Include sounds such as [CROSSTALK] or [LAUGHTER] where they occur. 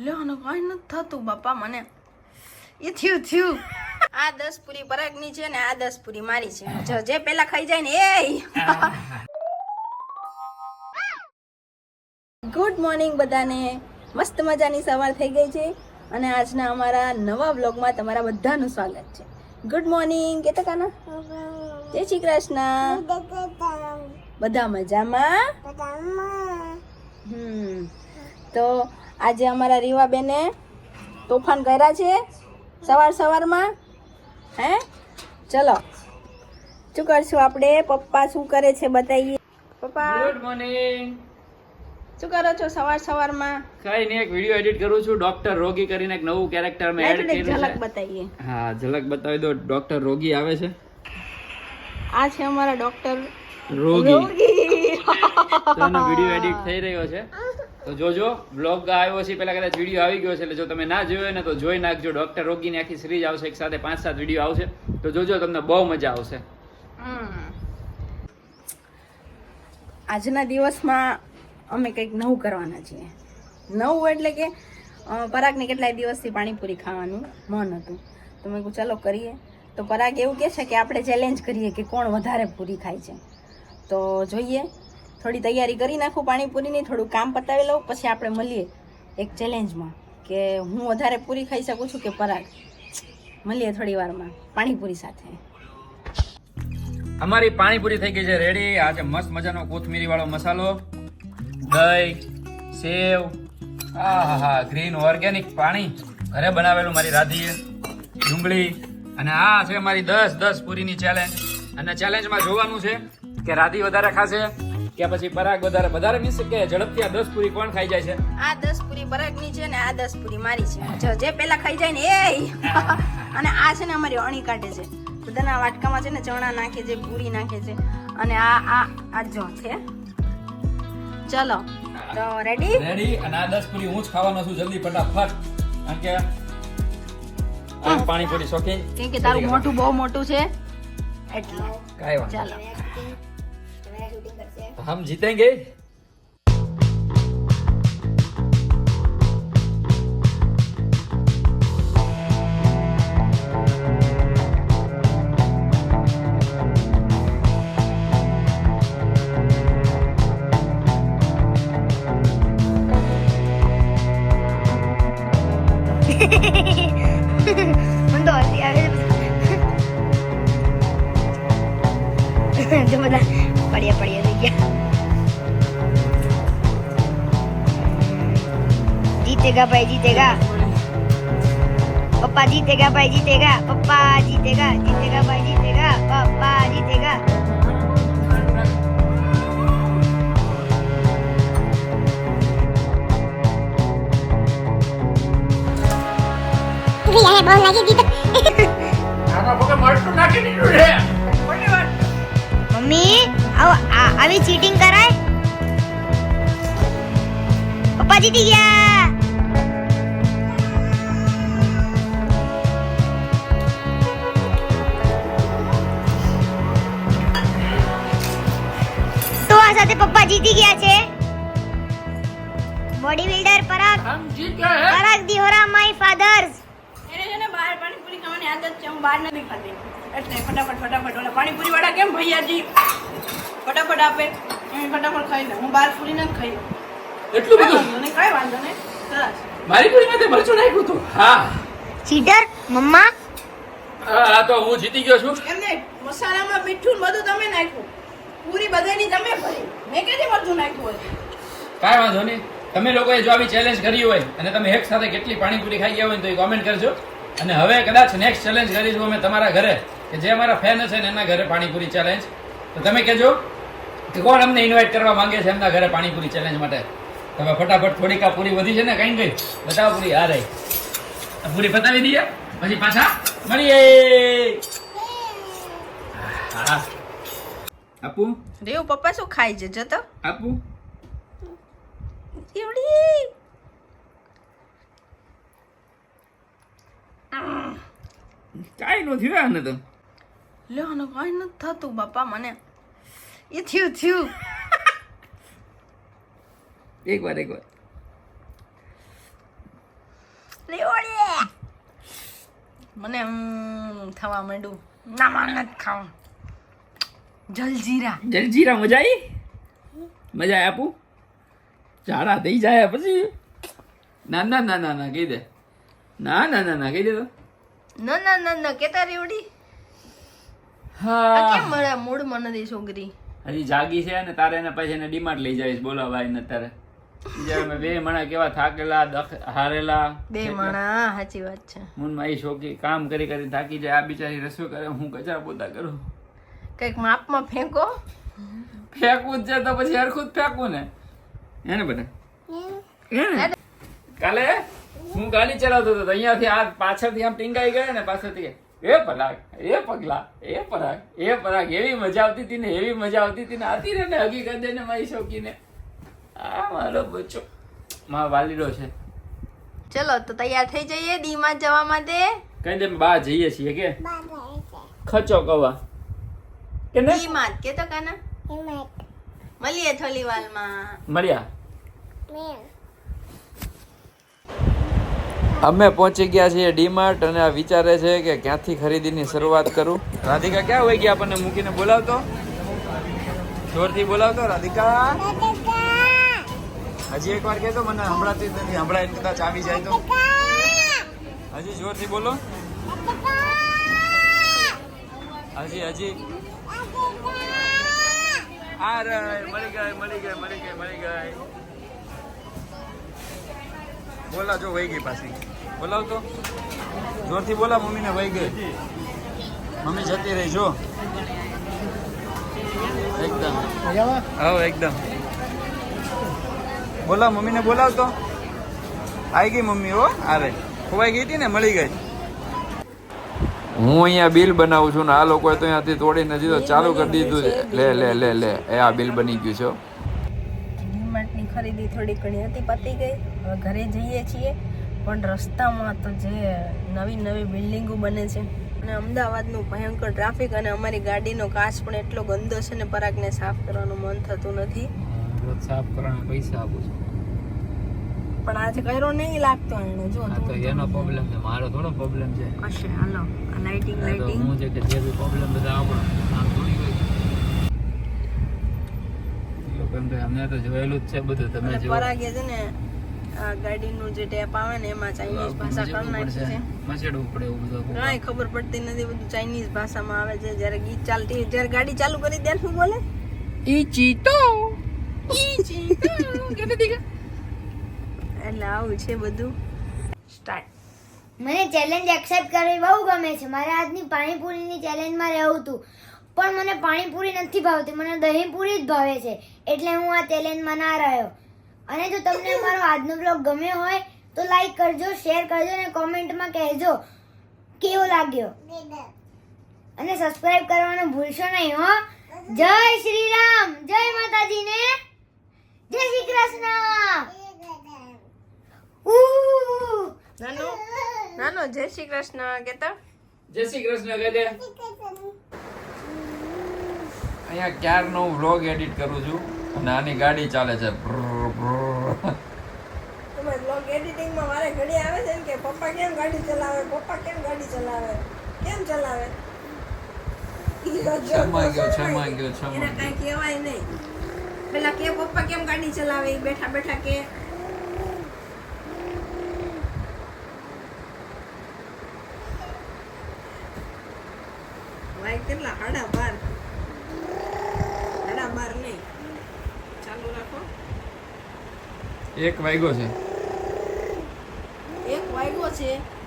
લ્યો આનું કાંઈ નથી થતું બાપા મને. એ થયું થયું. આ દસ પૂરી પરાગની છે ને આ દસ પૂરી મારી છે. જે પેલા ખાઈ જાય ને એ. ગુડ મોર્નિંગ બધાને. મસ્ત મજાની સવાર થઈ ગઈ છે અને આજના અમારા નવા બ્લોગમાં તમારા બધાનું સ્વાગત છે. ગુડ મોર્નિંગ કે કાના? જય શ્રી કૃષ્ણ. બધા મજામાં? હમ. તો આજે અમારા રીવાબેને તોફાન કર્યા છે સવાર સવારમાં. હે? ચલો. શું કરશું આપણે? પપ્પા શું કરે છે બતાવીએ પપ્પા ગુડ મોર્નિંગ શું કરો છો સવાર સવારમાં? કઈ નહીં એક વિડિયો એડિટ કરું છું. ડોક્ટર રોગી કરીને એક નવું કેરેક્ટર મેં એડ કર્યું છે. ઝલક બતાવીએ હા ઝલક બતાવી દો. ડોક્ટર રોગી આવે છે? આ છે અમારા ડોક્ટર રોગી. વિડિયો [LAUGHS] એડિટ થઈ રહ્યો છે. તો જોજો બ્લોગ આવ્યો છે પેલા કદાચ વીડિયો આવી ગયો છે, એટલે જો તમે ના જોયો ને, તો જોઈ નાખજો. ડોક્ટર રોગીની આખી સિરીઝ આવશે, એક સાથે પાંચ સાત વીડિયો આવશે. તો જોજો, તમને બહુ મજા આવશે. આજના દિવસમાં અમે કંઈક નવું કરવાના છીએ. નવું એટલે કે પરાગને કેટલાય દિવસથી પાણીપુરી ખાવાનું મન હતું. તો મેં કીધું, ચાલો કરીએ. તો પરાગ એવું કહે છે કે આપણે ચેલેન્જ કરીએ કે કોણ વધારે પૂરી ખાય છે. તો જોઈએ. થોડી તૈયારી કરી નાખું પાણીપુરીની થોડું કામ પતાવી લઉં, પછી આપણે મળીએ એક ચેલેન્જમાં કે હું વધારે પૂરી ખાઈ શકું છું કે પરાગ મળીએ થોડી વારમાં, પાણીપુરી સાથે. અમારી પાણીપુરી થઈ ગઈ છે રેડી આજે મસ્ત મજાનો કોથમીરી વાળો મસાલો. દહીં, સેવ હા હા ગ્રીન ઓર્ગેનિક પાણી. ઘરે બનાવેલું મારી રાધીએ. ડુંગળી. અને આ છે મારી દસ દસ પૂરીની ચેલેન્જ અને ચેલેન્જમાં જોવાનું છે કે રાધી વધારે ખાશે કે પછી પરાગ વધારે વધારે મીન્સ કે ઝડપથી આ દસ પૂરી કોણ ખાઈ જાય છે? આ દસ પૂરી પરાગની છે ને આ દસ પૂરી મારી છે. જે પેલા ખાઈ જાય ને એ [LAUGHS] અને આ છે ને અમારી અણી કાઢે છે. બધાના વાટકામાં છે ને ચણા નાખે છે પૂરી નાખે છે. અને આ આ આ જો છે. ચલો તો રેડી રેડી અને આ દસ પૂરી હું જ ખાવાનો છું જલ્દી ફટાફટ. કારણ કે પાણીપુરી શોખીન. કેમ કે તારું મોઢું બહુ મોટું છે. એટલે ચાલો. શૂટિંગ કરશે હમ જીતેંગે? પડ્યા પડ્યા થઈ ગયા જીતેગા ભાઈ જીતેગા પપ્પા જીતેગા ભાઈ જીતેગા પપ્પા જીતેગા જીતેગા ભાઈ જીતેગા પપ્પા જીતેગા બહુ લાગી જીત આમાં પગે મરચું નાખી દીધું છે મમ્મી આવી ચીટિંગ કરાય? પપ્પા જીતી ગયા. તો આ સાથે પપ્પા જીતી ગયા છે. બોડી બિલ્ડર પરાગ હમ જીત ગયે પરાગ દિહોરા માય ફાધર્સ એને છે ને બહાર પાણીપુરી ખાવાની આદત છે હું બહાર નથી ખાતી. એટલે ફટાફટ ફટાફટ ઓલા પાણીપુરી વાળા કેમ ભૈયાજી? ફટાફટ આપે. હું ફટાફટ ખાઈ લઉં. હું બહાર પૂરી ના ખાઈ. એટલું બધું? કઈ વાંધો નહીં. સરસ. મારી પૂરીમાં તે મરચું નાખ્યું હતું હા. ચીટર મમ્મા? આ તો હું જીતી ગયો છું. એમને મસાલામાં મીઠું બધું તમે નાખ્યું. પૂરી બધાની તમે ભરી. મેં કેથી મરચું નાખ્યું હોય? કાંઈ વાંધો નહીં. તમે લોકોએ જો આવી ચેલેન્જ કરી હોય અને તમે એક સાથે કેટલી પાણીપુરી ખાઈ ગયા હોય તો એ કોમેન્ટ કરજો. અને હવે કદાચ નેક્સ્ટ ચેલેન્જ કરીશું અમે તમારા ઘરે કે જે અમારા ફેન છે ને એના ઘરે પાણીપુરી ચેલેન્જ તો તમે કહેજો કે કોણ અમને ઇન્વાઇટ કરવા માંગે છે એમના ઘરે પાણીપુરી ચેલેન્જ માટે? તમે ફટાફટ થોડીક આ પૂરી વધી છે ને કઈ ગઈ બતાવો પૂરી આ રહી પૂરી બતાવી દઈએ. પછી પાછા મળીએ. આપું? રેવું પપ્પા શું ખાય છે? જતો. આપુ? એવડી કાંઈ નો થયું આને તો. લે આને નથી થતું બાપા મને એ થયું થયું એક વાર એક વાર મને ખાવા માંડું ના માં નથી ખાવા જલજીરા જલજીરા મજા આવી મજા આવી આપું જાડા થઈ જાય પછી ના ના ના ના ના કહી દે ના ના ના ના કહી દે તો ના ના ના ના કેતા રેવડી હા. કેમ મળે મૂડમાં નથી છોકરી હજી જાગી છે ને તારે એને પછી એને ડીમાર્ટ લઈ જઈશ. બોલાવા ને તારે જ્યારે બે મણા કેવા થાકેલા દખ- હારેલા. બે માણા સાચી વાત છે. હું એ છોકરી કામ કરી કરી થાકી જાય. આ બિચારી રસોઈ કરે હું કચરા પોતા કરું. કંઈક માપમાં ફેંકો. ફેંકવું જ છે તો પછી હરખું જ ફેંકવું ને. હે ને બધા? હે ને? કાલે? હું ગાડી ચલાવતો હતો તો અહીંયાથી આ પાછળથી આમ ટીંગાઈ ગયા ને પાછળથી. એ પરાગ એ પગલા એ પરાગ એ પરાગ. એવી મજા આવતી હતી ને એવી મજા આવતી હતી ને આતી રે ને હકીકત ને મારી શોકીને. આ મારો બચ્ચો. મારો વાલીડો છે. ચલો તો તૈયાર થઈ જઈએ દીમાં જવા માટે? કઈ દે બા જઈએ છીએ કે? ખચો કવા. કે ને દીમાં કે તો કાના? મળીએ થોડી વાલમાં મળ્યા. અમે પહોંચી ગયા છીએ ડીમાર્ટ અને આ વિચારે છે કે ક્યાંથી ખરીદીની શરૂઆત કરું. રાધિકા ક્યાં હોય ગયા આપણને મૂકીને બોલાવતો? જોરથી બોલાવતો રાધિકા? હજી એક વાર કહેતો મને હમણાંથી નથી હમણાં કદાચ આવી જાય તો. હજી જોરથી બોલો. હજી હજી. આ રે મળી ગઈ મળી ગઈ મળી ગઈ મળી ગઈ. બોલા જો વહી ગઈ પાછી. બોલાવ તો. જોરથી બોલા, મમ્મીને વહી ગઈ. મમ્મી જતી રહી, જો. એકદમ. હા એકદમ. બોલા, મમ્મીને બોલાવ તો. આવી ગઈ મમ્મી, હો અરે ખોવાઈ ગઈ હતી ને, મળી ગઈ. હું અહીંયા બિલ બનાવું છું ને, આ લોકોએ તો અહીંયાથી તોડીને તો ચાલુ કરી દીધું છે. લે લે લે લે. એ આ બિલ બની ગયું છે ખરીદી થોડી ઘણી હતી પતી ગઈ. હવે ઘરે જઈએ છીએ. પણ રસ્તામાં તો જે નવી નવી બિલ્ડિંગો બને છે. અને અમદાવાદનું ભયંકર ટ્રાફિક અને અમારી ગાડીનો કાચ પણ એટલો ગંદો છે ને પરાગને સાફ કરવાનું મન થતું નથી. સાફ કરવાના પૈસા આપું છું. પણ આજે કર્યો નહીં લાગતો એને જો તો એનો પ્રોબ્લેમ છે મારો થોડો પ્રોબ્લેમ છે. હશે હાલો. આ લાઇટિંગ લાઇટિંગ હું છે કે જે બી પ્રોબ્લેમ બધા આપણો તો અમને તો જોયેલું જ છે બધું. તમે જો પરાગે છે ને આ ગાડીનું જે ટેપ આવે ને એમાં ચાઇનીઝ ભાષા કરી નાખી છે. મચેડવું પડે એવું બધું કાંઈ ખબર પડતી નથી બધું ચાઇનીઝ ભાષામાં આવે છે. જ્યારે ગીત ચાલતી જ્યારે ગાડી ચાલુ કરી ત્યારે શું બોલે? ઈ ચીતો. ઈ ચીતો. કે નથી કે? એટલે આવું છે બધું. સ્ટાર્ટ મને ચેલેન્જ એક્સેપ્ટ કરવી બહુ ગમે છે. મારે આજની પાણીપુરીની ચેલેન્જમાં રહેવું હતું. પણ મને પાણીપુરી નથી ભાવતી મને દહીંપુરી જ ભાવે છે એટલે હું આ ચેલેન્જમાં ના રહ્યો. અને જો તમને અમારો આજનો બ્લોગ ગમ્યો હોય તો લાઈક કરજો શેર કરજો અને કોમેન્ટમાં કહેજો કેવો લાગ્યો. અને સબસ્ક્રાઇબ કરવાનું ભૂલશો નહીં હો. જય શ્રી રામ જય માતાજીને. જય શ્રી કૃષ્ણ. નાનો નાનો જય શ્રી કૃષ્ણ કેતા? જય શ્રી કૃષ્ણ કહે દે અહીંયા ક્યારનો હું વ્લોગ એડિટ કરું છું? અને આની ગાડી ચાલે છે. બ્લોગ એડિટિંગમાં મારે ઘડી આવે છે ને કે પપ્પા કેમ ગાડી ચલાવે? પપ્પા કેમ ગાડી ચલાવે? કેમ ચલાવે? છમાઈ ગયો છમાઈ ગયો. છમાઈ ગયો કાંઈ કહેવાય નહીં. પેલા કે પપ્પા કેમ ગાડી ચલાવે? બેઠા બેઠા કે. કેટલા હાડા બાર હાડા બાર નહીં ચાલુ રાખો એક વાગ્યો છે. એક વાગ્યો છે.